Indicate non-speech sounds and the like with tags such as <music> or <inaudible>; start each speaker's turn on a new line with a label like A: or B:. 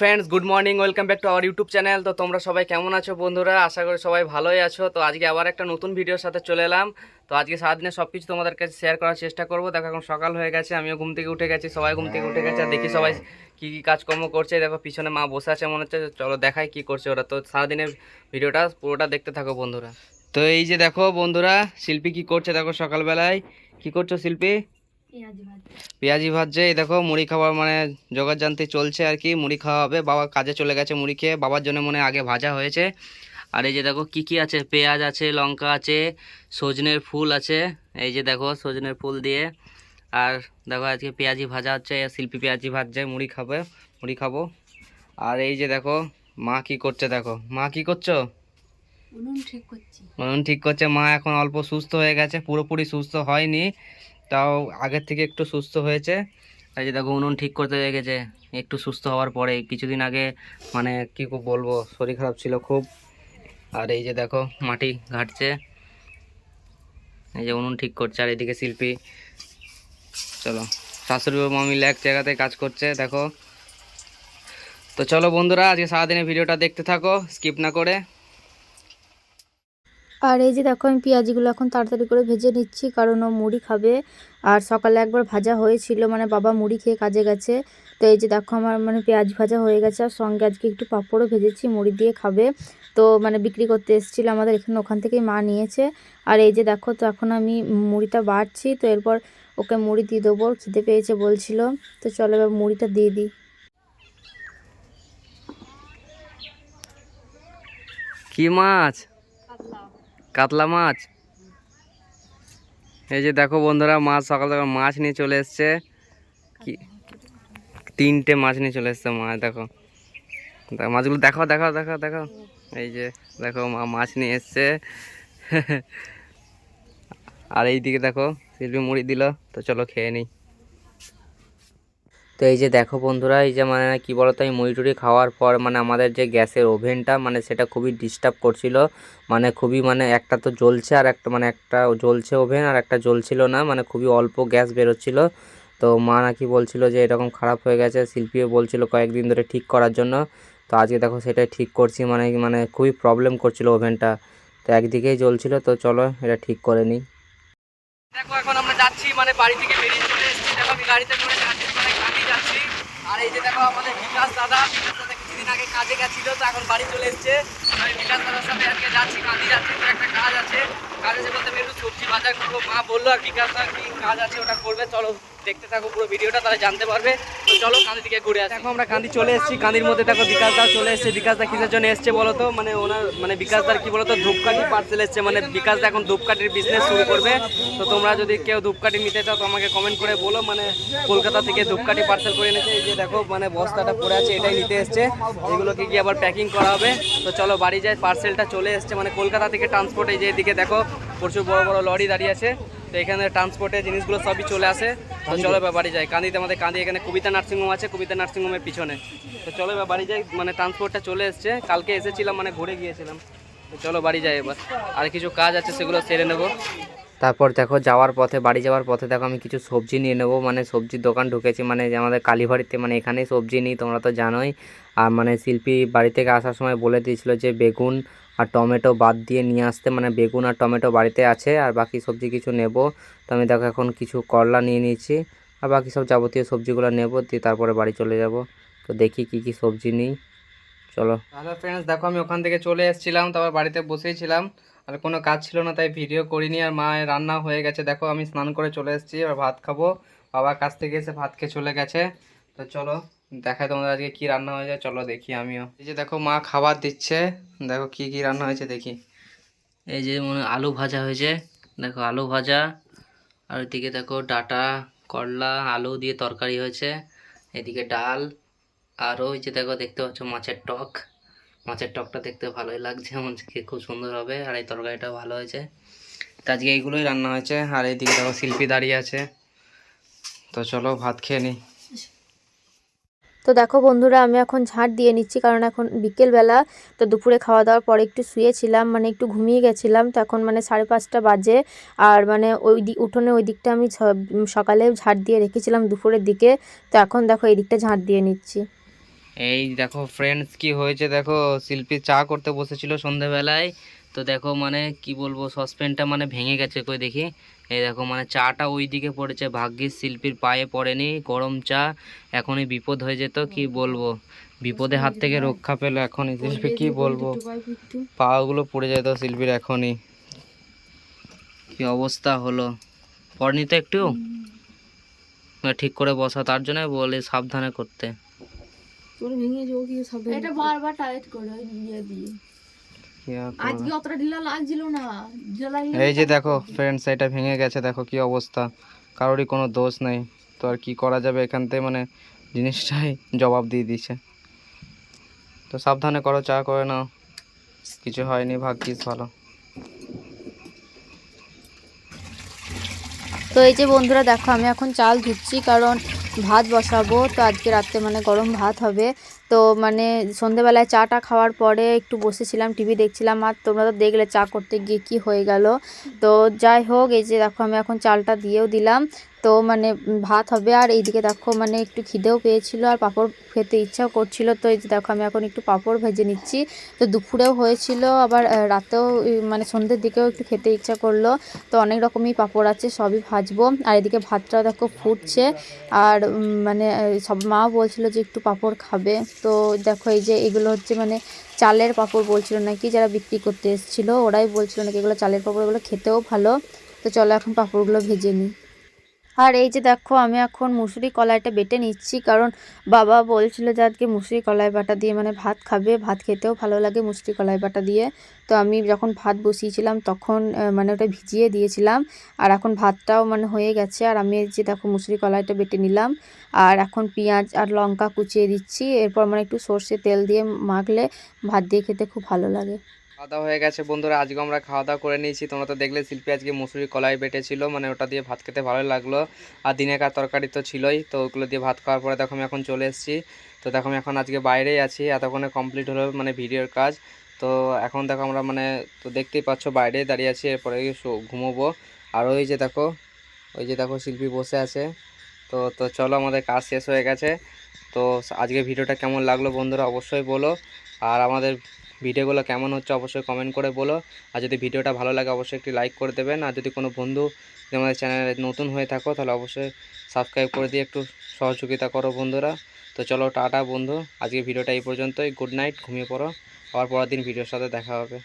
A: Friends good morning welcome back to our YouTube channel তো তোমরা সবাই কেমন আছো বন্ধুরা? আশা করি সবাই ভালোই আছো। তো আজকে আবার একটা নতুন ভিডিওর সাথে চলে এলাম। তো আজকে সারাদিনে সব কিছু তোমাদের কাছে শেয়ার করার চেষ্টা করব। দেখো, এখন সকাল হয়ে গেছে, আমিও ঘুম থেকে উঠে গেছি, সবাই ঘুম থেকে উঠে গেছে, আর দেখি সবাই কী কী কাজকর্ম করছে। দেখো, পিছনে মা বসে আছে, মনে হচ্ছে চলো দেখাই কী করছে ওরা। তো সারাদিনের ভিডিওটা পুরোটা দেখতে থাকো বন্ধুরা। তো এই যে দেখো বন্ধুরা, শিল্পী কী করছে দেখো সকালবেলায়। কী করছ শিল্পী? পেঁয়াজি ভাজছে এই দেখো মুড়ি খাবার মানে জোগাড় জানতে চলছে আর কি মুড়ি খাওয়া হবে। বাবা কাজে চলে গেছে মুড়ি খেয়ে বাবার জন্য মনে আগে ভাজা হয়েছে। আর এই যে দেখো কি কি আছে? পেঁয়াজ আছে লঙ্কা আছে সজনের ফুল আছে। এই যে দেখো সজনের ফুল দিয়ে। আর দেখো আজকে পেঁয়াজি ভাজা হচ্ছে শিল্পী পেঁয়াজি ভাজছে মুড়ি খাবে মুড়ি খাব। আর এই যে দেখো মা কি করছে দেখো? মা কি করছ?
B: উনুন ঠিক করছি।
A: উনুন ঠিক করছে। মা এখন অল্প সুস্থ হয়ে গেছে পুরোপুরি সুস্থ হয়নি। তাও আগের থেকে একটু সুস্থ হয়েছে। এই যে দেখো, উনুন ঠিক করতে লেগেছে একটু সুস্থ হওয়ার পরে কিছুদিন আগে মানে কি কো- বলব, শরীর খারাপ ছিল খুব। আর এই যে দেখো, মাটি ঘাটছে। এই যে উনুন ঠিক করছে, আর এদিকে শিল্পী। চলো শাশুড়ি ও মামিল এক জায়গাতে কাজ করছে, দেখো। তো চলো বন্ধুরা, আজকে সারাদিনের ভিডিওটা দেখতে থাকো, স্কিপ না করে।
B: আর এই যে দেখো, আমি পেঁয়াজিগুলো এখন তাড়াতাড়ি করে ভেজে নিচ্ছি, কারণ ও মুড়ি খাবে। আর সকালে একবার ভাজা হয়েছিল মানে বাবা মুড়ি খেয়ে কাজে গেছে। তো এই যে দেখো, আমার মানে পেঁয়াজ ভাজা হয়ে গেছে, আর সঙ্গে আজকে একটু পাঁপড়ও ভেজেছি, মুড়ি দিয়ে খাবে। তো মানে বিক্রি করতে এসেছিল আমাদের, এখানে ওখান থেকেই মা নিয়েছে। আর এই যে দেখো, তো এখন আমি মুড়িটা বাড়ছি, তো এরপর ওকে মুড়ি দিয়ে দেবো খিদে পেয়েছে বলছিল। তো চলো এবার মুড়িটা দিয়ে দিই।
A: কি মাছ? কাতলা মাছ? এই যে দেখো বন্ধুরা মাছ সকাল সকাল মাছ নিয়ে চলে এসছে। তিনটে মাছ নিয়ে চলে এসছে মাছ দেখো। দেখো, মাছগুলো দেখো দেখো দেখো দেখো এই যে দেখো মা মাছ নিয়ে এসছে। <laughs> আর এইদিকে দেখো শিল্পী মুড়ি দিল তো চলো খেয়ে নিই। তো এই যে দেখো বন্ধুরা, এই যে মানে কি বলতো, এই মুড়ি খাওয়ার পর মানে আমাদের যে গ্যাসের ওভেনটা মানে সেটা খুবই ডিস্টার্ব করছিল। মানে খুবই মানে একটা তো জ্বলছে আর একটা মানে একটা জ্বলছে ওভেন আর একটা জ্বলছিল না মানে খুবই অল্প গ্যাস বেরোচ্ছিল। তো মা নাকি বলছিল যে এরকম খারাপ হয়ে গেছে, শিল্পীও বলছিল কয়েকদিন ধরে ঠিক করার জন্য। তো আজকে দেখো সেটাই ঠিক করছি মানে মানে খুবই প্রবলেম করছিল ওভেনটা। তো একদিকেই জ্বলছিল, তো চলো এটা ঠিক করে নিই। দেখো এখন আমরা যাচ্ছি মানে বাড়ি থেকে বেরিয়ে এসেছি দেখো আমি গাড়িতে করে কাজে যাচ্ছি। আর এই যে দেখো আমাদের বিকাশ দাদা বিকাশ দাদা কিছুদিন আগে কাজে গেছিল, তো এখন বাড়ি চলে এসেছে। আমি বিকাশ দাদার সাথে আজকে যাচ্ছি কাঁদি যাচ্ছি, তো একটা কাজ আছে। কাজ আছে বলতে একটু সবজি বাজার করব। মা বলল আর বিকাশ দাদা কি কাজ আছে ওটা করবে, চলো দেখতে থাকো পুরো ভিডিওটা তারা জানতে পারবে। চলো আমরা চলে এসেছি। মধ্যে দেখো চলে এসেছে। কিসের জন্য এসছে বলো তো? মানে ওনার মানে বিকাশ কি ধূপকাঠি পার্সেল মানে এখন ধূপকাঠির বিজনেস শুরু করবে। তো তোমরা যদি কেউ ধূপকাঠি নিতে চাও আমাকে কমেন্ট করে বলো। মানে কলকাতা থেকে ধূপকাঠি পার্সেল করে এনেছে। এই যে দেখো মানে বস্তাটা পড়ে আছে, এটাই নিতে এসছে। এগুলোকে গিয়ে আবার প্যাকিং করা হবে। তো চলো, বাড়ি যাই। পার্সেলটা চলে এসছে। মানে কলকাতা থেকে ট্রান্সপোর্ট যে এদিকে দেখো, প্রচুর বড় বড় লরি দাঁড়িয়ে আছে। তো এখানে ট্রান্সপোর্টের জিনিসগুলো সবই চলে আসে। তো চলো এবার বাড়ি যাই। কান্দিতে আমাদের কান্দি এখানে কবিতা নার্সিংহোম আছে কবিতা নার্সিংহোমের পিছনে। তো চলো এবার বাড়ি যাই। মানে ট্রান্সপোর্টটা চলে এসছে। কালকে এসেছিলাম মানে ঘুরে গিয়েছিলাম। তো চলো বাড়ি যাই এবার। আর কিছু কাজ আছে সেগুলো সেরে নেব। তারপর দেখো যাওয়ার পথে বাড়ি যাওয়ার পথে দেখো আমি কিছু সবজি নিয়ে নেব। মানে সবজির দোকান ঢুকেছি মানে যে আমাদের কালীবাড়িতে মানে এখানেই সবজি নিই তোমরা তো জানোই। আর মানে শিল্পী বাড়ি থেকে আসার সময় বলে দিয়েছিল যে বেগুন আর টমেটো বাদ দিয়ে নিয়ে আসতে মানে বেগুন আর টমেটো বাড়িতে আছে, আর বাকি সবজি কিছু নেব। তো আমি দেখো এখন কিছু করলা নিয়ে নিয়েছি, আর বাকি সব যাবতীয় সবজিগুলো নেব, দিয়ে তারপরে বাড়ি চলে যাব। তো দেখি কি কি সবজি নিই। চলো। হ্যালো ফ্রেন্ডস দেখো আমি ওখান থেকে চলে এসেছিলাম, তারপর বাড়িতে বসেই ছিলাম, আর কোনো কাজ ছিল না, তাই ভিডিও করিনি, আর মায়ের রান্না হয়ে গেছে। দেখো আমি স্নান করে চলে এসেছি আর ভাত খাব, বাবা কাছ থেকে এসে ভাত খেয়ে চলে গেছে। তো চলো। দেখাই তোমাদের আজকে কি রান্না হয়েছে, চলো দেখি আমিও। এই যে দেখো মা খাবার দিচ্ছে, দেখো কি কি রান্না হয়েছে দেখি। এই যে মনে আলু ভাজা হয়েছে, দেখো আলু ভাজা, আর ওইদিকে দেখো ডাটা, করলা, আলু দিয়ে তরকারি হয়েছে, এদিকে ডাল, আর ওই যে দেখো দেখতে পাচ্ছ মাছের টক। মাছের টকটা দেখতে ভালোই লাগছে খেয়ে খুব সুন্দর হবে, আর এই তরকারিটাও ভালো হয়েছে। তো আজকে এইগুলোই রান্না হয়েছে, আর এইদিকে দেখো শিল্পী দাঁড়িয়ে আছে। তো চলো ভাত খেয়ে নিই।
B: তো দেখো বন্ধুরা, আমি এখন ঝাঁট দিয়ে নিচ্ছি, কারণ এখন বিকেলবেলা। তো দুপুরে খাওয়া দাওয়ার পরে একটু শুয়েছিলাম মানে একটু ঘুমিয়ে গেছিলাম। তো এখন মানে সাড়ে পাঁচটা বাজে, আর মানে ওই দিক উঠোনে ওই দিকটা আমি সকালে ঝাঁট দিয়ে রেখেছিলাম দুপুরের দিকে। তো এখন দেখো এই দিকটা ঝাঁট দিয়ে নিচ্ছি।
A: এই দেখো ফ্রেন্ডস কি হয়েছে দেখো? শিল্পী চা করতে বসেছিল সন্ধেবেলায়। তো দেখো মানে কি বলব সসপ্যানটা মানে ভেঙে গেছে কই দেখি। এই দেখো মানে চাটা ওই দিকে পড়েছে ভাগ্যিস শিল্পীর পায়ে পড়েনি গরম চা এখনই বিপদ হয়ে যেত কি বলব? বিপদের হাত থেকে রক্ষা পেল এখনই শিল্পী কি বলব? পাগুলো পড়ে যেত শিল্পীর এখনই। কি অবস্থা হলো? পড়নি তো একটু? ঠিক করে বসা তার জন্য বলে সাবধানে করতে।
B: এটা বারবার টাইট করে দিয়ে? আজকে অতটা ঢিলা লাগছিল না ঢিলা লাগলে
A: এই যে দেখো ফ্রেন্ডস এটা ভেঙে গেছে দেখো কি অবস্থা। কারোরই কোনো দোষ নেই। তো আর কি করা যাবে এখান থেকে মানে জিনিসটাই জবাব দিয়ে দিছে তো সাবধানে করো চা করে নাও। কিছু হয়নি ভাগ্যিস ভালো।
B: তো এই যে বন্ধুরা দেখো আমি এখন চাল ধুচ্ছি কারণ ভাত বসাবো। তো আজকে রাত্রে মানে গরম ভাত হবে। তো মানে সন্ধেবেলায় চাটা খাওয়ার পরে একটু বসেছিলাম, টিভি দেখছিলাম, আর তোমরা তো দেখলে চা করতে গিয়ে কি হয়ে গেল। তো যাই হোক, এই যে দেখো আমি এখন চালটা দিয়েও দিলাম। তো মানে ভাত হবে, আর এইদিকে দেখো মানে একটু খিদেও পেয়েছিল, আর পাঁপড় খেতে ইচ্ছাও করছিল। তো এই যে দেখো আমি এখন একটু পাঁপড় ভেজে নিচ্ছি। তো দুপুরেও হয়েছিল, আবার রাতেও মানে সন্ধ্যের দিকেও একটু খেতে ইচ্ছা করল। তো অনেক রকমই পাঁপড় আছে, সবই ভাজবো। আর এদিকে ভাতটাও দেখো ফুটছে। আর মানে সব মা বলছিল যে একটু পাঁপড় খাবে। তো দেখো এই যে এগুলো হচ্ছে মানে চালের পাঁপড় বলছিল নাকি যারা বিক্রি করতে এসেছিল, ওরাই বলছিল নাকি এগুলো চালের পাঁপড় এগুলো খেতেও ভালো। তো চলো এখন পাঁপড়গুলো ভেজে নিই। আর এই যে দেখো, আমি এখন মুসুরি কলাইটা বেটে নিচ্ছি, কারণ বাবা বলছিল যে আজকে মুসুরি কলাই বাটা দিয়ে মানে ভাত খাবে, ভাত খেতেও ভালো লাগে মুসুরি কলাই বাটা দিয়ে। তো আমি যখন ভাত বসিয়েছিলাম তখন মানে ওটা ভিজিয়ে দিয়েছিলাম, আর এখন ভাতটাও মানে হয়ে গেছে, আর আমি যে দেখো মুসুরি কলাইটা বেটে নিলাম, আর এখন পেঁয়াজ আর লঙ্কা কুচিয়ে দিচ্ছি, এরপর মানে একটু সর্ষে তেল দিয়ে মাখলে ভাত দিয়ে খেতে খুব ভালো লাগে।
A: খাওয়া দাওয়া হয়ে গেছে, বন্ধুরা। আজকে আমরা খাওয়া দাওয়া করে নিয়েছি। তোমরা তো দেখলে, শিল্পী আজকে মুসুরি কলাই বেটেছিল মানে ওটা দিয়ে ভাত খেতে ভালো লাগল। আর দিনেকার তরকারি তো ছিলই, তো ওগুলো দিয়ে ভাত খাওয়ার পরে দেখো আমি এখন চলে এসেছি। তো দেখো আমি এখন আজকে বাইরেই আছি, এতক্ষণে কমপ্লিট হলো মানে ভিডিওর কাজ। তো এখন দেখো আমরা মানে তো দেখতেই পাচ্ছ, বাইরেই দাঁড়িয়ে আছি, এরপরে ঘুমোবো। আর ওই যে দেখো, ওই যে দেখো শিল্পী বসে আছে। তো তো চলো আমাদের কাজ শেষ হয়ে গেছে। তো আজকে ভিডিওটা কেমন লাগল বন্ধুরা, অবশ্যই বলো। আর আমাদের ভিডিওগুলো কেমন হচ্ছে অবশ্যই কমেন্ট করে বলো। আর যদি ভিডিওটা ভালো লাগে, অবশ্যই একটি লাইক করে দেবেন। আর যদি কোনো বন্ধু আমাদের চ্যানেলে নতুন হয়ে থাকো, তাহলে অবশ্যই সাবস্ক্রাইব করে দিয়ে একটু সহযোগিতা করো বন্ধুরা। তো চলো, টাটা বন্ধু। আজকে ভিডিওটা এই পর্যন্তই। গুড নাইট ঘুমিয়ে পড়ো। আবার পরের দিন ভিডিওর সাথে দেখা হবে।